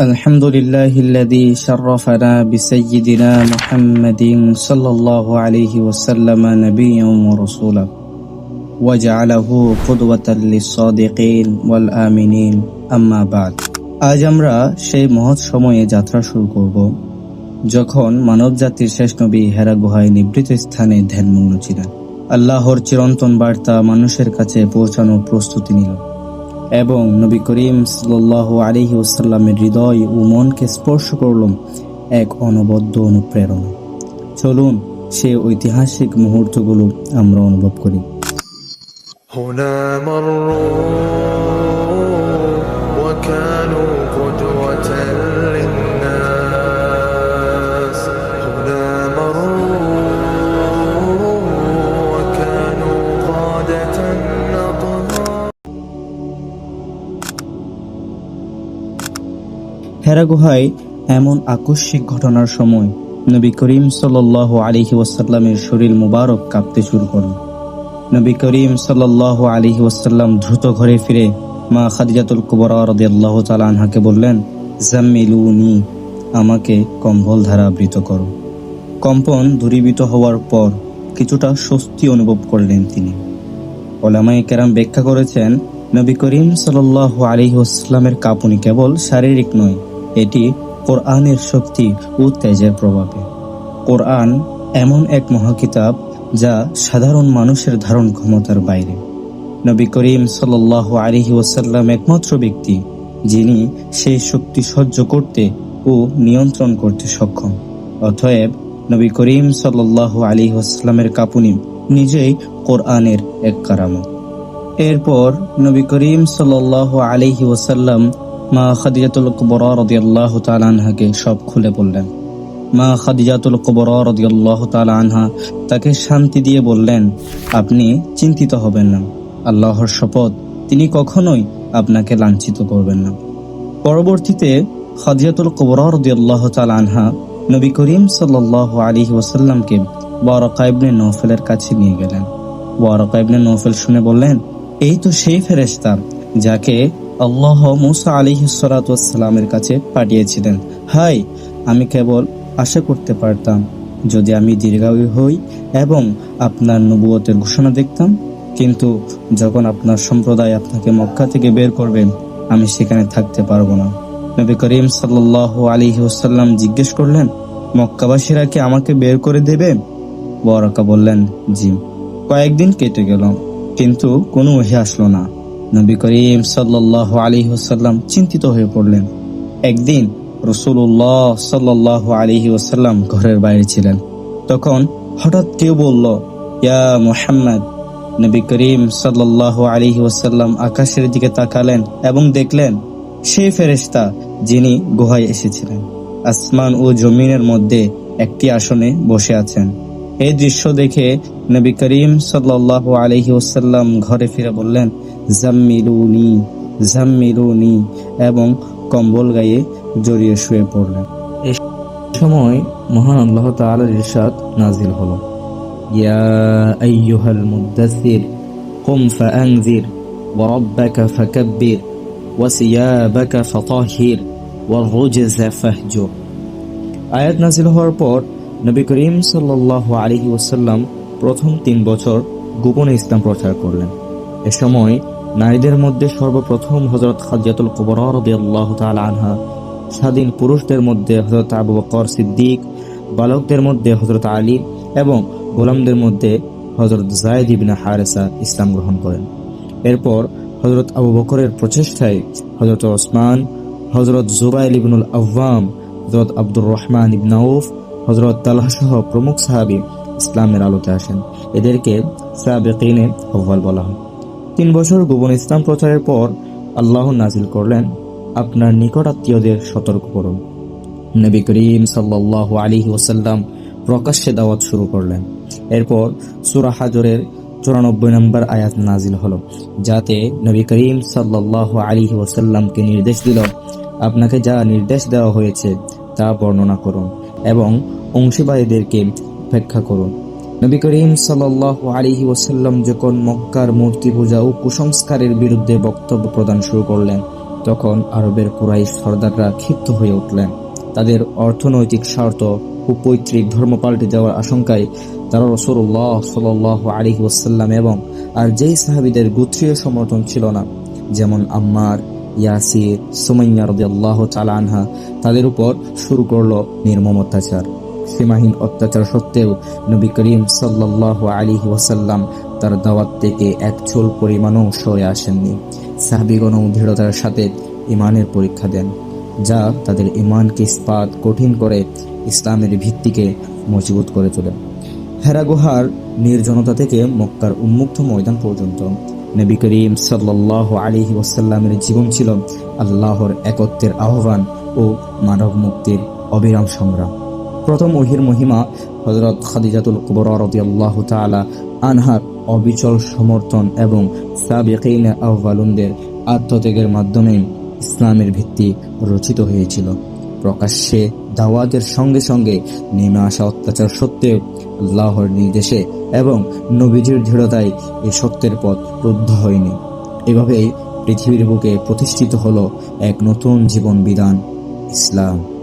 الحمد لله الذي شرفنا بسيدنا محمد صلى الله عليه وسلم نبيا ورسولا وجعله قدوة للصادقين والآمنين أما بعد আজ আমরা সেই মহৎ সময়ে যাত্রা শুরু করব যখন মানব জাতির শেষ নবী হেরা গুহায় নিবৃত স্থানে ধ্যানমগ্ন ছিলেন আল্লাহর চিরন্তন বার্তা মানুষের কাছে পৌঁছানোর প্রস্তুতি নিল এবং নবী করিম সাল্লাহ আলিহি ওসাল্লামের হৃদয় ও মনকে স্পর্শ করল এক অনবদ্য অনুপ্রেরণা। চলুন সে ঐতিহাসিক মুহূর্তগুলো আমরা অনুভব করি। হেরা গুহায় এমন আকস্মিক ঘটনার সময় নবী করিম সাল্লাহ আলিহি ওয়াসাল্লামের শরীর মুবারক কাঁপতে শুরু করল। নবী করিম সাল্লাহ আলিহি ওয়াসাল্লাম দ্রুত ঘরে ফিরে মা খাদিজাতুল কুবরা রদিয়াল্লাহ তালা আনহাকে বললেন, জাম্মিলুনি, আমাকে কম্বল ধারা আবৃত করো। কম্পন দূরীভূত হওয়ার পর কিছুটা স্বস্তি অনুভব করলেন তিনি। ওলামাই কেরাম ব্যাখ্যা করেছেন, নবী করিম সাল আলী ওসলামের কাঁপুনি কেবল শারীরিক নয় এটি কোরআনের শক্তি ও তেজের প্রভাবে। কোরআন এমন এক মহাকিতাব যা সাধারণ মানুষের ধারণ ক্ষমতার বাইরে। নবী করিম সাল আলিহি ওসাল্লাম একমাত্র ব্যক্তি, যিনি সেই শক্তি সহ্য করতে ও নিয়ন্ত্রণ করতে সক্ষম। অতএব নবী করিম সাল আলী ওসাল্লামের কাঁপুনি নিজেই কোরআনের এক কারামত। এরপর নবী করিম সাল আলিহি ওসাল্লাম মা খাদিজাতুল কুবরা রদিয়াল্লাহ তাআলা আনহাকে সব খুলে বললেন। মা খাদিজাতুল কুবরা রদিয়াল্লাহ তাআলা আনহা তাকে শান্তি দিয়ে বললেন, আপনি চিন্তিত হবেন না। আল্লাহর শপথ তিনি কখনোই আপনাকে লাঞ্ছিত করবেন না। পরবর্তীতে খাদিজাতুল কুবরা রদিয়াল্লাহ তাআলা আনহা নবী করিম সাল্লাহ আলিহি ওসাল্লামকে ওয়ারাকা নৌফেলের কাছে নিয়ে গেলেন। ওয়ারাকা নৌফেল শুনে বললেন, এই তো সেই ফেরেশতা যাকে আল্লাহ মুসা আলিহিসালামের কাছে পাঠিয়েছিলেন। হাই, আমি কেবল আশা করতে পারতাম যদি আমি দীর্ঘায়ু হই এবং আপনার নবুয়তের ঘোষণা দেখতাম। কিন্তু যখন আপনার সম্প্রদায় আপনাকে মক্কা থেকে বের করবেন আমি সেখানে থাকতে পারব না। নবী করিম সাল্লাহ আলিহি ওসাল্লাম জিজ্ঞেস করলেন, মক্কাবাসীরা কি আমাকে বের করে দেবে? বরাকা বললেন, জি। কয়েকদিন কেটে গেল, কিন্তু কোনো ওহে আসলো না। নবী করিম সাল্লাহ আলী ওসাল্লাম চিন্তিত হয়ে পড়লেন। একদিন রসুল্লাহ সাল্লাহ আলিহি ওসাল্লাম ঘরের বাইরে ছিলেন। তখন হঠাৎ কেউ বলল, ইয়া মোহাম্মদ। নবী করিম সাল্লাহ আলিহি ওসাল্লাম আকাশের দিকে তাকালেন এবং দেখলেন সেই ফেরেশতা যিনি গুহায় এসেছিলেন। আসমান ও জমিনের মধ্যে একটি আসনে বসে আছেন। এই দৃশ্য দেখে নবী করিম সাল্লাহ আলহি ওসাল্লাম ঘরে ফিরে বললেন জাম্মিলুনি জাম্মিলুনি এবং কম্বল গায়ে জড়িয়ে শুয়ে পড়লেন এ সময় মহান আল্লাহ তাআলার ইরশাদ নাজিল হলো ইয়া আইয়ুহাল মুদ্দাসির قم فأنذر وربك فكبر وثيابك فطهر والرجز فاهجر আয়াত নাজিল হওয়ার পর নবী করিম সাল্লাহ আলহি ওসাল্লাম প্রথম তিন বছর গোপনে ইসলাম প্রচার করলেন এ সময় নারীদের মধ্যে সর্বপ্রথম হজরত খাদিয়াতুল কুবর আল্লাহ আনহা, স্বাধীন পুরুষদের মধ্যে হজরত আবু বকর সিদ্দিক, বালকদের মধ্যে হজরত আলী এবং গোলামদের মধ্যে হজরত জায়দ ইবিন হারেসা ইসলাম গ্রহণ করেন। এরপর হজরত আবু বকরের প্রচেষ্টায় হজরত ওসমান হজরত জুবাইল ইবনুল আহ্বাম হজরত আব্দুর রহমান ইবনাউফ হজরত তালাহ সহ প্রমুখ সাহাবি ইসলামের আলোতে আসেন। এদেরকে সাবেকিনে আহ্বাল বলা হয়। তিন বছর গোপন ইসলাম প্রচারের পর আল্লাহ নাজিল করলেন আপনার নিকট আত্মীয়দের সতর্ক করুন নবী করিম সাল্লাহ আলী ওসাল্লাম প্রকাশ্যে দাওয়াত শুরু করলেন। এরপর সুরা হাজরের চুরানব্বই নম্বর আয়াত নাজিল হলো, যাতে নবী করিম সাল্লাহ আলী ওসাল্লামকে নির্দেশ দিল, আপনাকে যা নির্দেশ দেওয়া হয়েছে তা বর্ণনা করুন এবং অংশীবাদীদেরকে উপেক্ষা করুন। নবী করিম সাল্লাহ আলিহি ওসাল্লাম যখন মক্কার মূর্তি পূজা ও কুসংস্কারের বিরুদ্ধে বক্তব্য প্রদান শুরু করলেন, তখন আরবের কুরাইশ সর্দাররা ক্ষিপ্ত হয়ে উঠলেন। তাদের অর্থনৈতিক স্বার্থ ও পৈতৃক ধর্ম পাল্টে দেওয়ার আশঙ্কায় তারা রসুল্লাহ সাল আলী ওসাল্লাম এবং আর যেই সাহাবিদের গোত্রীয় সমর্থন ছিল না, যেমন আম্মার, ইয়াসির, সুমাইয়া রদিয়াল্লাহ তালা আনহা, তাদের উপর শুরু করল নির্মম অত্যাচার। সীমাহীন অত্যাচার সত্ত্বেও নবী করিম সাল্লাহ আলী ওয়াসাল্লাম তার দাওয়াত থেকে এক চুল পরিমাণও সরে আসেননি। সাহাবিগণ দৃঢ়তার সাথে ইমানের পরীক্ষা দেন, যা তাদের ইমানকে ইস্পাত কঠিন করে ইসলামের ভিত্তিকে মজবুত করে তোলে। হেরা গুহার নির্জনতা থেকে মক্কার উন্মুক্ত ময়দান পর্যন্ত নবী করিম সাল্লাহ আলিহি ওয়াসাল্লামের জীবন ছিল আল্লাহর একত্বের আহ্বান ও মানব মুক্তির অবিরাম সংগ্রাম। প্রথম ওহির মহিমা হজরত খাদিজাতুল কুবর রদিয়াল্লাহ তাআলা আনহার অবিচল সমর্থন এবং সাবিকিন আহ্বালুনদের আত্মত্যাগের মাধ্যমে ইসলামের ভিত্তি রচিত হয়েছিল। প্রকাশ্যে দাওয়াতের সঙ্গে সঙ্গে নেমে আসা অত্যাচার সত্ত্বেও আল্লাহর নির্দেশে এবং নবীজির দৃঢ়তায় এই সত্যের পথ রুদ্ধ হয়নি। এভাবেই পৃথিবীর বুকে প্রতিষ্ঠিত হলো এক নতুন জীবন বিধান, ইসলাম।